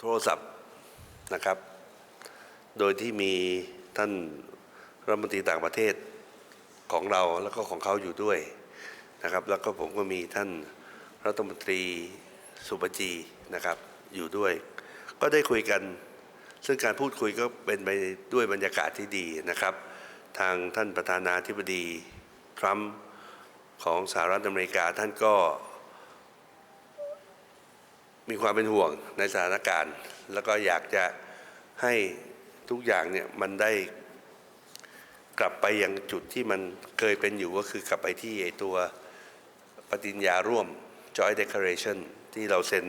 โทรศัพท์นะครับ โดยที่มีท่านรัฐมนตรีต่างประเทศของเราแล้วก็ของเขาอยู่ด้วยนะครับ แล้วก็ผมก็มีท่านรัฐมนตรีสุปจีนะครับอยู่ด้วย ก็ได้คุยกัน ซึ่งการพูดคุยก็เป็นไปด้วยบรรยากาศที่ดีนะครับ ทางท่านประธานาธิบดีทรัมป์ของสหรัฐอเมริกาท่านก็ มีความเป็นห่วงในสถานการณ์ แล้วก็อยากจะให้ทุกอย่างเนี่ยมันได้กลับไปยังจุดที่มันเคยเป็นอยู่ก็คือกลับไปที่ไอตัวปฏิญญาร่วม Joint Declaration ที่เราเซ็น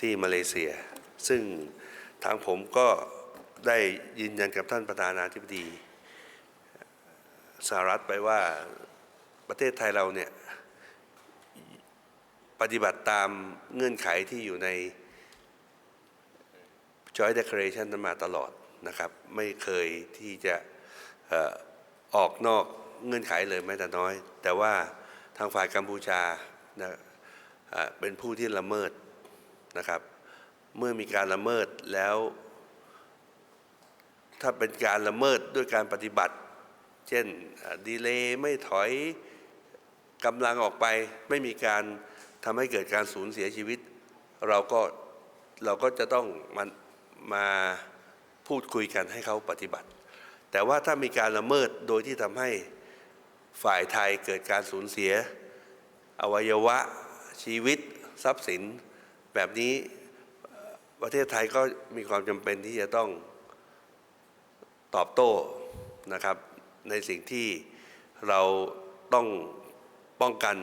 ที่มาเลเซีย ซึ่งทางผมก็ได้ยืนยันกับท่านประธานาธิบดีสหรัฐไปว่าประเทศไทยเราเนี่ย ปฏิบัติตามเงื่อนไขที่อยู่ใน Joint Declaration นั้นมาตลอดนะครับ ไม่เคยที่จะออกนอกเงื่อนไขเลยแม้แต่น้อย แต่ว่าทางฝ่ายกัมพูชานะเป็นผู้ที่ละเมิดนะครับ เมื่อมีการละเมิดแล้ว ถ้าเป็นการละเมิดด้วยการปฏิบัติ เช่นดีเลย์ไม่ถอยกำลังออกไปไม่มีการ ทำให้เกิดการสูญเสียชีวิต เราก็เราก็จะต้องมันมาพูดคุยกันให้เขาปฏิบัติ แต่ว่าถ้ามีการละเมิดโดยที่ทำให้ฝ่ายไทยเกิดการสูญเสีย อวัยวะชีวิตทรัพย์สิน แบบนี้ประเทศไทยก็มีความจำเป็นที่จะต้องตอบโต้นะครับในสิ่งที่เราต้องป้องกัน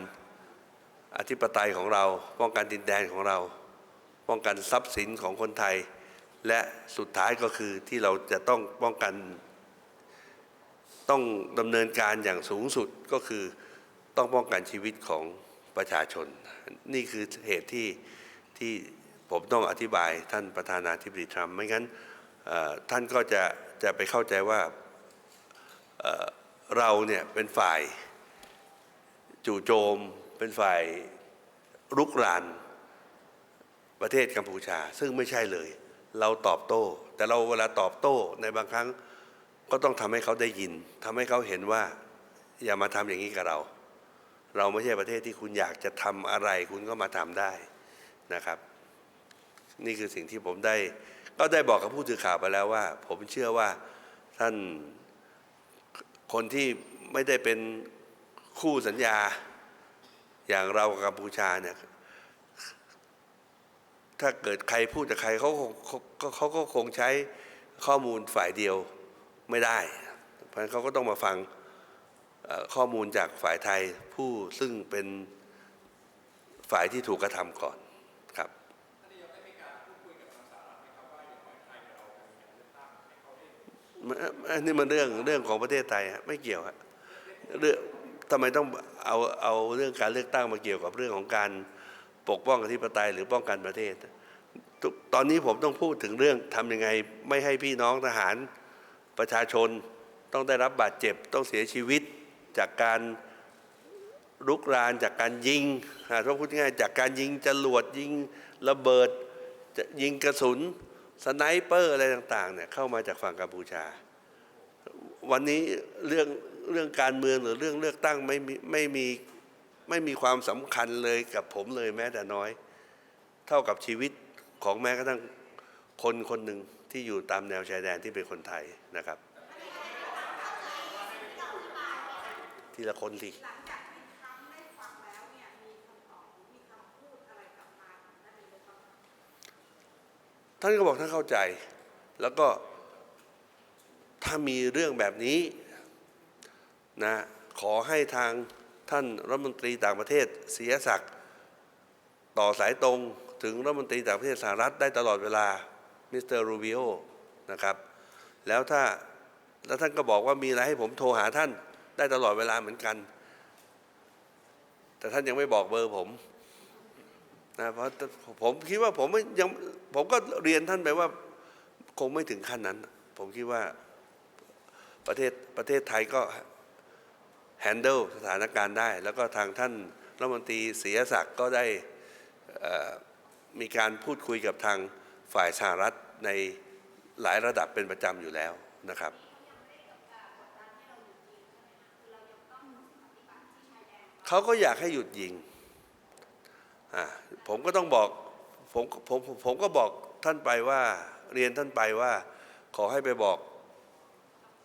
อธิปไตยของเราป้องกันดินแดนของเรา ป้องกันทรัพย์สินของคนไทย และสุดท้ายก็คือที่เราจะต้องป้องกันต้องดำเนินการอย่างสูงสุดก็คือต้องป้องกันชีวิตของประชาชน นี่คือเหตุที่ที่ผมต้องอธิบายท่านประธานาธิบดีทรัมป์ไม่งั้นท่านก็จะจะไปเข้าใจว่าเเราเนี่ยเป็นฝ่ายจู่โจม เป็นฝ่ายรุกรานประเทศกัมพูชา ซึ่งไม่ใช่เลย เราตอบโต้ แต่เราเวลาตอบโต้ในบางครั้งก็ต้องทำให้เขาได้ยินทำให้เขาเห็นว่า อย่ามาทำอย่างนี้กับเรา เราไม่ใช่ประเทศที่คุณอยากจะทำอะไร คุณก็มาทำได้นะครับ นี่คือสิ่งที่ผมได้ ก็ได้บอกกับผู้สื่อข่าวไปแล้วว่า ผมเชื่อว่าท่านคนที่ไม่ได้เป็นคู่สัญญา อย่างเรากับกัมพูชาเนี่ยถ้าเกิดใครพูดกับใครเขาเขาก็คงใช้ข้อมูลฝ่ายเดียวไม่ได้ เพราะฉะนั้นเขาก็ต้องมาฟังข้อมูลจากฝ่ายไทยผู้ซึ่งเป็นฝ่ายที่ถูกกระทำก่อนครับอันนี้มันเรื่องเรื่องของประเทศไทยฮะไม่เกี่ยวฮะเรื่อง ทำไมต้องเอาเอาเรื่องการเลือกตั้งมาเกี่ยวกับเรื่องของการปกป้องอธิปไตยหรือป้องกันประเทศ ตอนนี้ผมต้องพูดถึงเรื่องทำยังไงไม่ให้พี่น้องทหารประชาชนต้องได้รับบาดเจ็บต้องเสียชีวิตจากการลุกรานจากการยิงอ่าต้องพูดง่ายๆจากการยิงจรวดยิงระเบิดจะยิงกระสุนสไนเปอร์อะไรต่างๆเนี่ยเข้ามาจากฝั่งกัมพูชา วันนี้เรื่อง เรื่องการเมืองหรือเรื่องเลือกตั้งไม่มีไม่มีไม่มีความสำคัญเลยกับผมเลยแม้แต่น้อย เท่ากับชีวิตของแม้กระทั่งคนคนหนึ่งที่อยู่ตามแนวชายแดนที่เป็นคนไทยนะครับ ทีละคนสิท่านก็บอกท่านเข้าใจ แล้วก็ถ้ามีเรื่องแบบนี้ นะขอให้ทางท่านรัฐมนตรีต่างประเทศเสียศักดิ์ต่อสายตรงถึงรัฐมนตรีต่างประเทศสหรัฐได้ตลอดเวลามิสเตอร์รูบิโอนะครับแล้วถ้าแล้วท่านก็บอกว่ามีอะไรให้ผมโทรหาท่านได้ตลอดเวลาเหมือนกัน แต่ท่านยังไม่บอกเบอร์ผมนะเพราะผมคิดว่าผมไม่ยังผมก็เรียนท่านไปว่าคงไม่ถึงขั้นนั้น ผมคิดว่าประเทศประเทศไทยก็ แฮนเดิลสถานการณ์ได้ แล้วก็ทางท่านรัฐมนตรีศรีศักดิ์ก็ได้มีการพูดคุยกับทางฝ่ายสหรัฐในหลายระดับเป็นประจำอยู่แล้วนะครับเขาก็อยากให้หยุดยิงผมก็ต้องบอกผมผมผมก็บอกท่านไปว่าเรียนท่านไปว่า ขอให้ไปบอก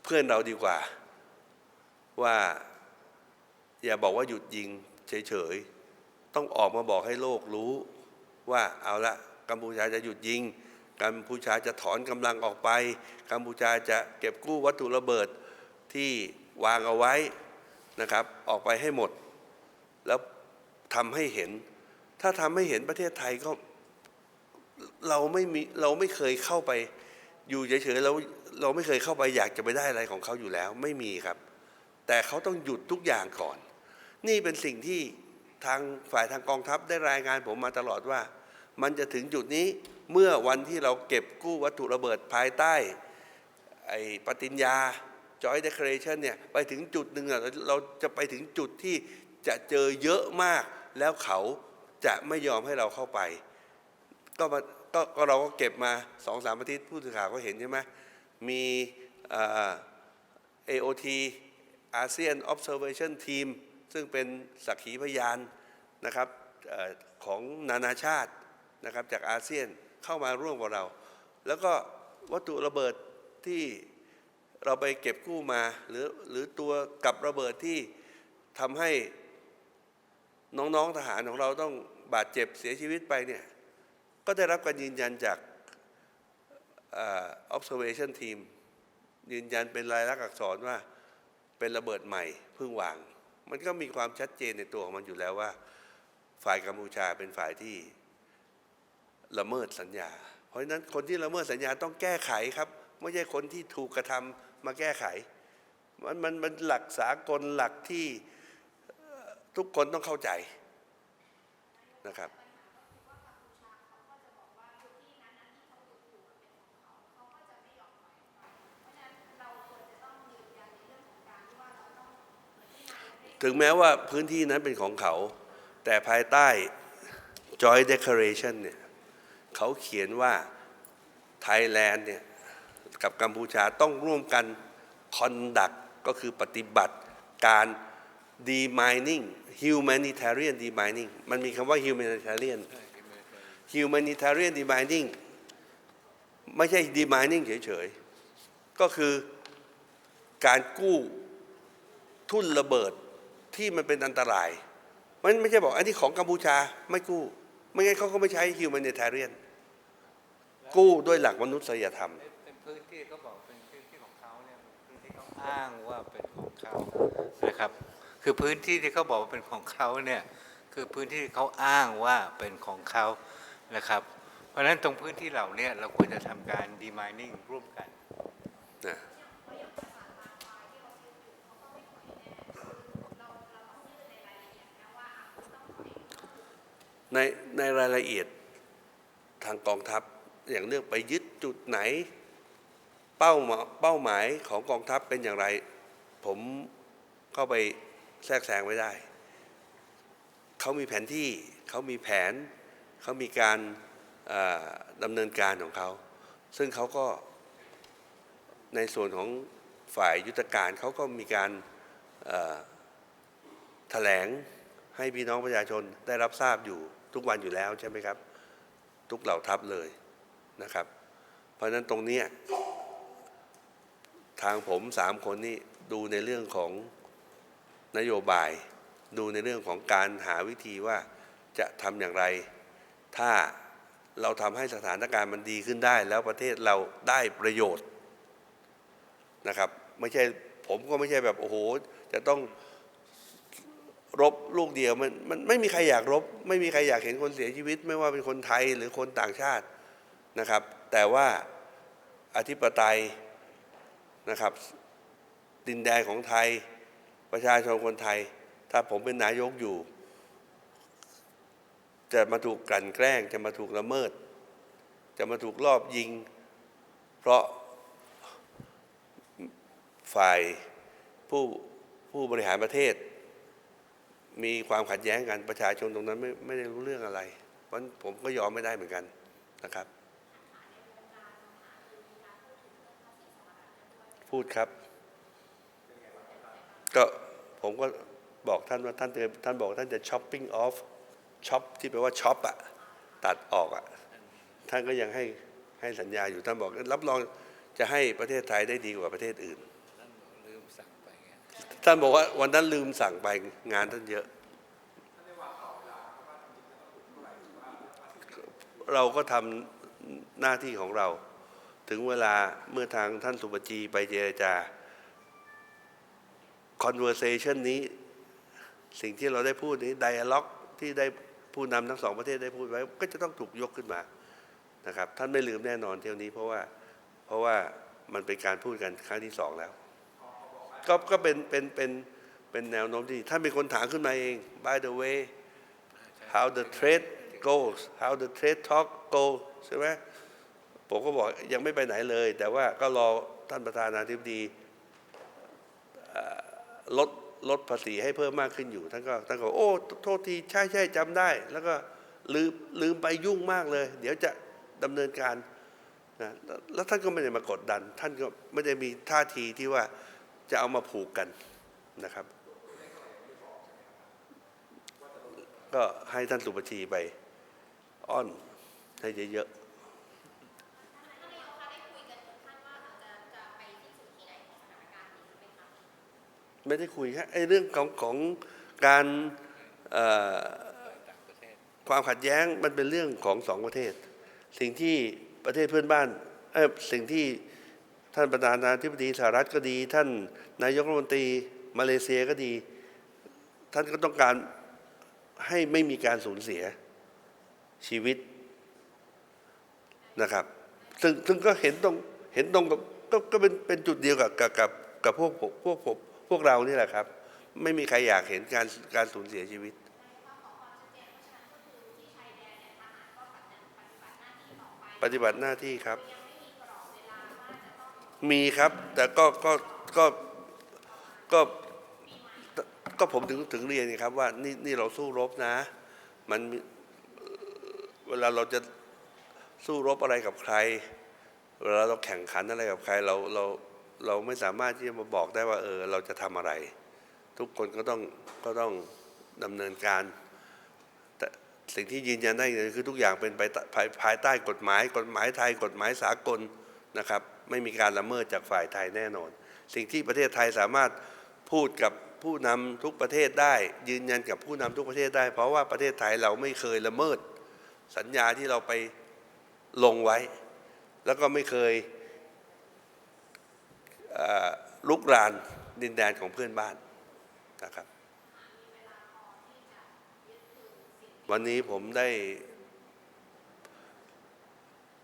เพื่อนเราดีกว่า ว่า อย่าบอกว่าหยุดยิงเฉยๆ ต้องออกมาบอกให้โลกรู้ว่าเอาละกัมพูชาจะหยุดยิง กัมพูชาจะถอนกำลังออกไป กัมพูชาจะเก็บกู้วัตถุระเบิดที่วางเอาไว้นะครับ ออกไปให้หมด แล้วทำให้เห็น ถ้าทำให้เห็นประเทศไทยก็เราไม่มีเราไม่เคยเข้าไปอยู่เฉยๆเราเราไม่เคยเข้าไปอยากจะไปได้อะไรของเขาอยู่แล้ว ไม่มีครับ แต่เขาต้องหยุดทุกอย่างก่อน นี่เป็นสิ่งที่ทางฝ่ายทางกองทัพได้รายงานผมมาตลอดว่า มันจะถึงจุดนี้เมื่อวันที่เราเก็บกู้วัตถุระเบิดภายใต้ไอ้ปฏิญญา Joint Declaration เนี่ยไปถึงจุดหนึ่งเราเราจะไปถึงจุดที่จะเจอเยอะมากแล้วเขาจะไม่ยอมให้เราเข้าไป ก็มาก็ก็เราก็เก็บมาสองสามอาทิตย์ผู้สื่อข่าวก็เห็นใช่ไหมมีเอ่อ AOT ASEAN Observation Team ซึ่ ซึ่งเป็นสักขีพยานนะครับออของนานาชาตินะครับจากอาเซียนเข้ามาร่วมกับเรา แล้วก็วัตถุระเบิดที่เราไปเก็บกู้มาหรือหรือตัวกับระเบิดที่ทำให้น้องๆทหารของเราต้องบาดเจ็บเสียชีวิตไปเนี่ยก็ได้รับการยืนยันจากออ observation team ยืนยันเป็นลายลักษณ์อักษรว่าเป็นระเบิดใหม่เพิ่งวาง มันก็มีความชัดเจนในตัวของมันอยู่แล้วว่า ฝ่ายกัมพูชาเป็นฝ่ายที่ละเมิดสัญญา เพราะฉะนั้นคนที่ละเมิดสัญญาต้องแก้ไขครับไม่ใช่คนที่ถูกกระทำมาแก้ไข มันมันมันหลักสากลหลักที่ทุกคนต้องเข้าใจนะครับ ถึงแม้ว่าพื้นที่นั้นเป็นของเขา แต่ภายใต้ Joint Declaration เนี่ยเขาเขียนว่าไทยแลนด์เนี่ยกับกัมพูชาต้องร่วมกัน conduct ก็คือปฏิบัติการ demining humanitarian demining มันมีคำว่า humanitarian humanitarian demining ไม่ใช่ demining เฉยๆ ก็คือการกู้ทุ่นระเบิด ที่มันเป็นอันตราย มันไม่ใช่บอกอันนี้ของกัมพูชาไม่กู้ ไม่งั้นเขาก็ไม่ใช้ humanitarian กู้ด้วยหลักมนุษยธรรมเป็นพื้นที่เขาบอกเป็นพื้นที่ของเขาเนี่ยพื้นที่เขาอ้างว่าเป็นของเขานะครับ คือพื้นที่ที่เขาบอกว่าเป็นของเขาเนี่ยคือพื้นที่ที่เขาอ้างว่าเป็นของเขานะครับ เพราะฉะนั้นตรงพื้นที่เหล่าเนี้เราควรจะทำการ demining ร่วมกันนะ ในในรายละเอียดทางกองทัพอย่างเรื่องไปยึดจุดไหน เป้าหมายเป้าหมายของกองทัพเป็นอย่างไร ผมเข้าไปแทรกแซงไม่ได้ เขามีแผนที่เขามีแผน เขามีการดำเนินการของเขา ซึ่งเขาก็ในส่วนของฝ่ายยุทธการเขาก็มีการเอ่อแถลงให้พี่น้องประชาชนได้รับทราบอยู่ ทุกวันอยู่แล้วใช่ไหมครับ ทุกเหล่าทัพเลยนะครับ เพราะฉะนั้นตรงนี้ทางผมสามคนนี้ดูในเรื่องของนโยบาย ดูในเรื่องของการหาวิธีว่าจะทำอย่างไร ถ้าเราทำให้สถานการณ์มันดีขึ้นได้ แล้วประเทศเราได้ประโยชน์นะครับ ไม่ใช่ผมก็ไม่ใช่แบบโอ้โห จะต้อง รบลูกเดียวมันมันไม่มีใครอยากรบ ไม่มีใครอยากเห็นคนเสียชีวิต ไม่ว่าเป็นคนไทยหรือคนต่างชาตินะครับ แต่ว่าอธิปไตยนะครับ ดินแดนของไทย ประชาชนคนไทย ถ้าผมเป็นนายกอยู่ จะมาถูกกลั่นแกล้ง จะมาถูกละเมิด จะมาถูกลอบยิง เพราะฝ่ายผู้ผู้บริหารประเทศ มีความขัดแย้งกันประชาชนตรงนั้นไม่ไม่ได้รู้เรื่องอะไร เพราะผมก็ยอมไม่ได้เหมือนกันนะครับ พูดครับ ก็ผมก็บอกท่านว่าท่านท่านบอกท่านจะช้อปปิ้งออฟช็อปที่แปลว่าช็อปอะตัดออกอะท่านก็ยังให้ให้สัญญาอยู่ท่านบอกรับรองจะให้ประเทศไทยได้ดีกว่าประเทศอื่น ท่านบอกว่าวันนั้นลืมสั่งไปงานท่านเยอะ เราก็ทำหน้าที่ของเรา ถึงเวลาเมื่อทางท่านสุปจีไปเจรจา conversation นี้สิ่งที่เราได้พูดนี้ dialog ที่ได้ผู้นำทั้งสองประเทศได้พูดไว้ ก็จะต้องถูกยกขึ้นมานะครับ ท่านไม่ลืมแน่นอนเที่ยวนี้เพราะว่าเพราะว่ามันเป็นการพูดกันครั้งที่สองแล้ว ก็ก็เป็นเป็นเป็นเป็นแนวโน้มที่ท่านเป็นคนถามขึ้นมาเอง by the way how the trade goes how the trade talk go ใช่ไหมผมก็บอกยังไม่ไปไหนเลย แต่ว่าก็รอท่านประธานาธิบดีลดลดภาษีให้เพิ่มมากขึ้นอยู่ท่านก็ท่านก็บอกโอ้โทษทีใช่ใช่จำได้ แล้วก็ลืมลืมไปยุ่งมากเลย เดี๋ยวจะดำเนินการนะแล้วท่านก็ไม่ได้มากดดัน ท่านก็ไม่ได้มีท่าทีที่ว่า จะเอามาผูกกันนะครับ ก็ให้ท่านสุปชีไปอ้อนให้เยอะๆไม่ได้คุยฮะไอ้เรื่องของของการความขัดแย้งมันเป็นเรื่องของสองประเทศ สิ่งที่ประเทศเพื่อนบ้านเอ้สิ่งที่ ท่านประธานาธิบดีสหรัฐก็ดี ท่านนายกรัฐมนตรีมาเลเซียก็ดี ท่านก็ต้องการให้ไม่มีการสูญเสียชีวิตนะครับ ซึ่งซึ่งก็เห็นตรงเห็นตรงกับก็ก็เป็นเป็นจุดเดียวกับกับกับกับพวกพวกผมพวกเรานี่แหละครับ ไม่มีใครอยากเห็นการการสูญเสียชีวิตปฏิบัติหน้าที่ครับ มีครับ แต่ก็ก็ก็ก็ก็ผมถึงถึงเรียนไงครับว่านี่นี่เราสู้รบนะ มันเวลาเราจะสู้รบอะไรกับใคร เวลาเราแข่งขันอะไรกับใครเราเราเราไม่สามารถที่จะมาบอกได้ว่าเออเราจะทำอะไร ทุกคนก็ต้องก็ต้องดำเนินการ แต่สิ่งที่ยืนยันได้คือทุกอย่างเป็นไปภายภายใต้กฎหมาย กฎหมายไทย กฎหมายสากล นะครับ ไม่มีการละเมิดจากฝ่ายไทยแน่นอน สิ่งที่ประเทศไทยสามารถพูดกับผู้นำทุกประเทศได้ ยืนยันกับผู้นำทุกประเทศได้ เพราะว่าประเทศไทยเราไม่เคยละเมิด สัญญาที่เราไปลงไว้ แล้วก็ไม่เคยลุกรานดินแดนของเพื่อนบ้านนะครับ วันนี้ผมได้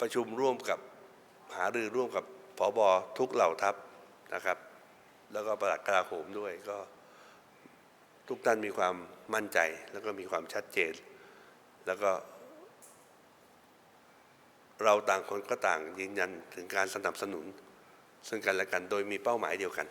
ประชุมร่วมกับ หารือร่วมกับผอบอทุกเหล่าทัพนะครับ แล้วก็ประหลัดกลาโหมด้วยก็ทุกท่านมีความมั่นใจแล้วก็มีความชัดเจน แล้วก็ เราต่างคนก็ต่างยืนยันถึงการสนับสนุน ซึ่งกันและกันโดยมีเป้าหมายเดียวกัน